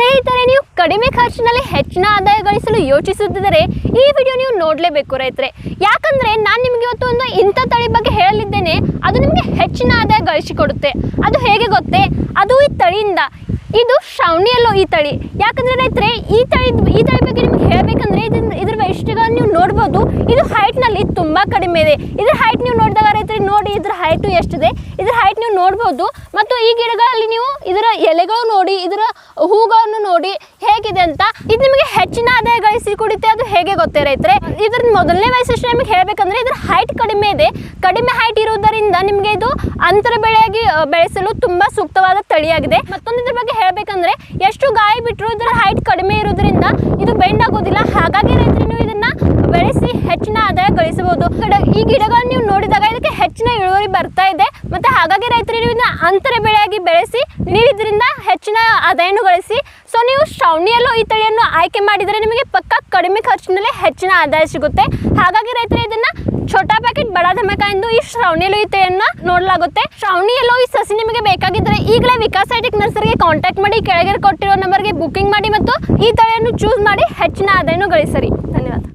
ಸ್ನೇಹಿತರೆ, ನೀವು ಕಡಿಮೆ ಖರ್ಚಿನಲ್ಲಿ ಹೆಚ್ಚಿನ ಆದಾಯ ಗಳಿಸಲು ಯೋಚಿಸುತ್ತಿದ್ದರೆ ಈ ವಿಡಿಯೋ ನೀವು ನೋಡಲೇಬೇಕು ರೈತರೆ. ಯಾಕಂದ್ರೆ ನಾನು ನಿಮಗೆ ಇವತ್ತು ಒಂದು ಇಂಥ ತಳಿ ಬಗ್ಗೆ ಹೇಳಲಿದ್ದೇನೆ, ಅದು ನಿಮಗೆ ಹೆಚ್ಚಿನ ಆದಾಯ ಗಳಿಸಿಕೊಡುತ್ತೆ. ಅದು ಹೇಗೆ ಗೊತ್ತೇ? ಅದು ಈ ತಳಿಯಿಂದ, ಇದು ಶ್ರವಣಿಯಲ್ಲೋ ಈ ತಳಿ. ಯಾಕಂದ್ರೆ ರೈತರೆ, ಈ ತಳಿ ಈ ತಳಿ ಬಗ್ಗೆ ನಿಮ್ಗೆ ಹೇಳಬೇಕಂದ್ರೆ ಇದ್ರ ವೈಶಿಷ್ಟ್ಯಗಳನ್ನು ನೀವು ನೋಡ್ಬೋದು. ಇದು ಹೈಟ್ನಲ್ಲಿ ತುಂಬ ಕಡಿಮೆ ಇದೆ. ಇದ್ರ ಹೈಟ್ ನೀವು ನೋಡಿದಾಗ ರೈತರಿಗೆ ನೋಡಿ, ಇದ್ರ ಹೈಟು ಎಷ್ಟಿದೆ? ಇದ್ರ ಹೈಟ್ ನೀವು ನೋಡ್ಬೋದು. ಮತ್ತು ಈ ಗಿಡಗಳಲ್ಲಿ ನೀವು, ಇದರ ಎಲೆಗಳು ನೋಡಿ, ಇದರ ಹೂಗಳನ್ನು ನೋಡಿ ಹೇಗಿದೆ ಅಂತ ಇದು ನಿಮಗೆ ಹೆಚ್ಚಿನ ಆದಾಯ ಗಳಿಸಿ ಕೊಡುತ್ತೆ, ಅದು ಹೇಗೆ ಗೊತ್ತೇ ರೈತರೆ? ಇದ್ರ ಮೊದಲನೇ ವಯಸ್ಸು ನಿಮಗೆ ಹೇಳಬೇಕಂದ್ರೆ ಇದ್ರ ಹೈಟ್ ಕಡಿಮೆ ಇದೆ. ಕಡಿಮೆ ಹೈಟ್ ಇರುವುದರಿಂದ ನಿಮಗೆ ಇದು ಅಂತರ ಬೆಳೆಯಾಗಿ ಬೆಳೆಸಲು ತುಂಬಾ ಸೂಕ್ತವಾದ ತಳಿಯಾಗಿದೆ. ಮತ್ತೊಂದು ಇದ್ರ ಬಗ್ಗೆ ಹೇಳಬೇಕಂದ್ರೆ ಎಷ್ಟು ಗಾಯ ಬಿಟ್ಟರು ಇದರ ಹೈಟ್ ಕಡಿಮೆ ಇರುವುದರಿಂದ ಇದು ಬೆಂಡ್ ಆಗೋದಿಲ್ಲ. ಹಾಗಾಗಿ ರೈತರು ಇದನ್ನ ಬೆಳೆಸಿ ಹೆಚ್ಚಿನ ಆದಾಯ ಗಳಿಸಬಹುದು. ಗಿಡ ಈ ಗಿಡಗಳನ್ನ ನೀವು ನೋಡಿದಾಗ ಇದಕ್ಕೆ ಹೆಚ್ಚಿನ ಇಳುವರಿ ಬರ್ತಾ ಇದೆ. ಮತ್ತೆ ಹಾಗಾಗಿ ರೈತರು ಇದನ್ನ ಅಂತರ ಬೆಳೆಯಾಗಿ ಬೆಳೆಸಿ ನೀವು ಇದರಿಂದ ಹೆಚ್ಚಿನ ಆದಾಯವನ್ನು ಗಳಿಸಿ. ಸೊ ನೀವು ಶ್ರಾವಣಿಯಲ್ಲೂ ಈ ತಳಿಯನ್ನು ಆಯ್ಕೆ ಮಾಡಿದರೆ ನಿಮಗೆ ಪಕ್ಕ ಕಡಿಮೆ ಖರ್ಚಿನಲ್ಲಿ ಹೆಚ್ಚಿನ ಆದಾಯ ಸಿಗುತ್ತೆ. ಹಾಗಾಗಿ ರೈತರು ಇದನ್ನ ಛೋಟಾ ಪ್ಯಾಕೆಟ್ ಬಡ ಧಮಕ ಎಂದು ಈ ತಳಿಯನ್ನ ನೋಡಲಾಗುತ್ತೆ. ಶ್ರಾವಣಿಯಲ್ಲೂ ಈ ಸಸಿ ನಿಮಗೆ ಬೇಕಾಗಿದ್ದರೆ ಈಗಲೇ ವಿಕಾಸ್ ಐಟಿಕ್ ನರ್ಸರಿಗೆ ಕಾಂಟ್ಯಾಕ್ಟ್ ಮಾಡಿ ಕೆಳಗೆ ಕೊಟ್ಟಿರೋ ನಂಬರ್ಗೆ ಬುಕಿಂಗ್ ಮಾಡಿ ಮತ್ತು ಈ ತಳಿಯನ್ನು ಚೂಸ್ ಮಾಡಿ ಹೆಚ್ಚಿನ ಆದಾಯವನ್ನು ಗಳಿಸರಿ ಧನ್ಯವಾದ.